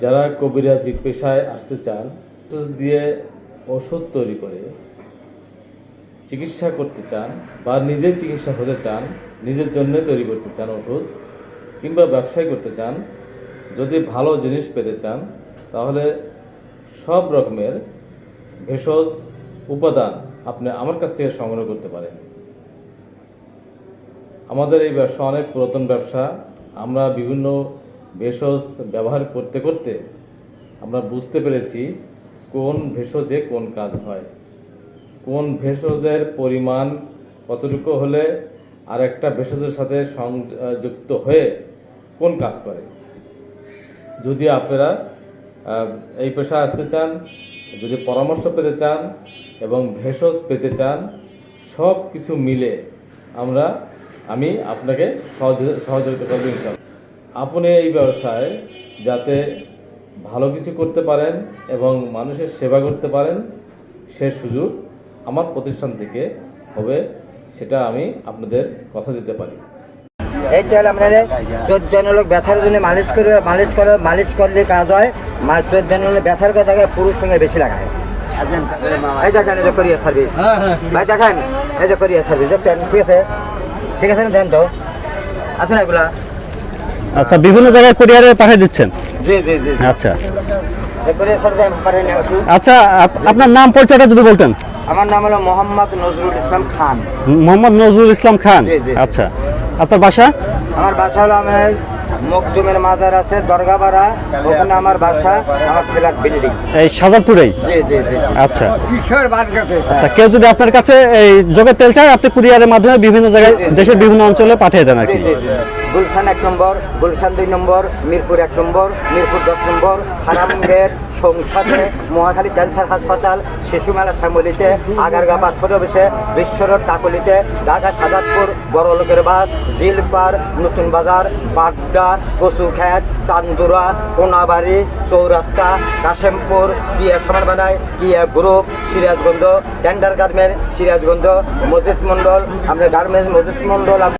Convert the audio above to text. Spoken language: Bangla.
যারা কবিরাজি পেশায় আসতে চান দিয়ে ওষুধ তৈরি করে চিকিৎসা করতে চান বা নিজে চিকিৎসা হতে চান, নিজের জন্য তৈরি করতে চান ওষুধ কিংবা ব্যবসায় করতে চান, যদি ভালো জিনিস পেতে চান, তাহলে সব রকমের ভেষজ উপাদান আপনি আমার কাছ থেকে সংগ্রহ করতে পারেন। আমাদের এই ব্যবসা অনেক পুরাতন ব্যবসা। আমরা বিভিন্ন ভেষজ ব্যবহার করতে করতে আমরা বুঝতে পেরেছি কোন ভেষজে কোন কাজ হয়। কোন ভেষজের পরিমাণ কতটুকু হলে আর একটা ভেষজের সাথে সংযুক্ত হয়ে কোন কাজ করে। যদি আপনারা এই পেশায় আসতে চান, যদি পরামর্শ পেতে চান এবং ভেষজ পেতে চান সব কিছু মিলে আমরা, আমি আপনাকে সহযোগি- সহযোগিতা করব আপনি এই ব্যবসায় যাতে ভালো কিছু করতে পারেন এবং মানুষের সেবা করতে পারেন, সে সুযোগ আমার প্রতিষ্ঠান থেকে হবে, সেটা আমি আপনাদের কথা দিতে পারি। এই তেল আপনাদের চোদ্দ লোক ব্যথার জন্য মালিশ করে মালিশ করে, মালিশ করলে কাজ হয় চোদ্দ লোক ব্যথার কথা পুরুষ সঙ্গে বেশি লাগায়। এই দেখেন, এই যে সার্ভিস ভাই দেখেন, এই যে সার্ভিস ঠিক আছে? ঠিক আছে, দেন তো। আছে না এগুলা? আচ্ছা বিভিন্ন জায়গায় কুরিয়ারে পাঠিয়ে দিচ্ছেন? জি জি জি আচ্ছা। এই কোরিয়ার সার্ভিস আমি পাঠিয়ে নিয়ে আসি আচ্ছা আপ- আপনার নাম পরিচয়টা যদি বলতেন। আমার নাম হলো মোহাম্মদ নজরুল ইসলাম খান। মোহাম্মদ নজরুল ইসলাম খান? জি, জি। আচ্ছা। আপনার বাসা? আমার বাসা হলো আমার মকদুমের মাজার আছে দরগাপাড়া। ওখানে আমার বাসা আমার ফ্ল্যাট বিল্ডিং এই সাজাদপুরেই জি জি জি। আচ্ছা। কিশোর বাদ গেছে? আচ্ছা কেউ যদি আপনার কাছে এই যোগের তেল চায় আপনি কুরিয়ারের মাধ্যমে বিভিন্ন জায়গায়। দেশের বিভিন্ন অঞ্চলে পাঠিয়ে দেন আর জি কি জি জি। গুলশান এক নম্বর, গুলশান দুই নম্বর, মিরপুর এক নম্বর, মিরপুর দশ নম্বর হারামগেট সংসদে মহাখালী ক্যান্সার হাসপাতাল শিশু মেলা শ্যামলিতে, আগারগা পাঁচশোর অফিসে বিশ্বরোড কাকলিতে, ঢাকা সাদাতপুর, বড়লোকের বাস জিলপার নতুন বাজার, বাড্ডা কচুখ্যাত চান্দুরা, কোনাবাড়ি, চৌরাস্তা, কাশেমপুর, কিয়া সমানবানায় কিয়া group, Sirajganj tender garment Sirajganj মসজিদ মন্ডল আপনার গার্মেন্টস মসজিদ মন্ডল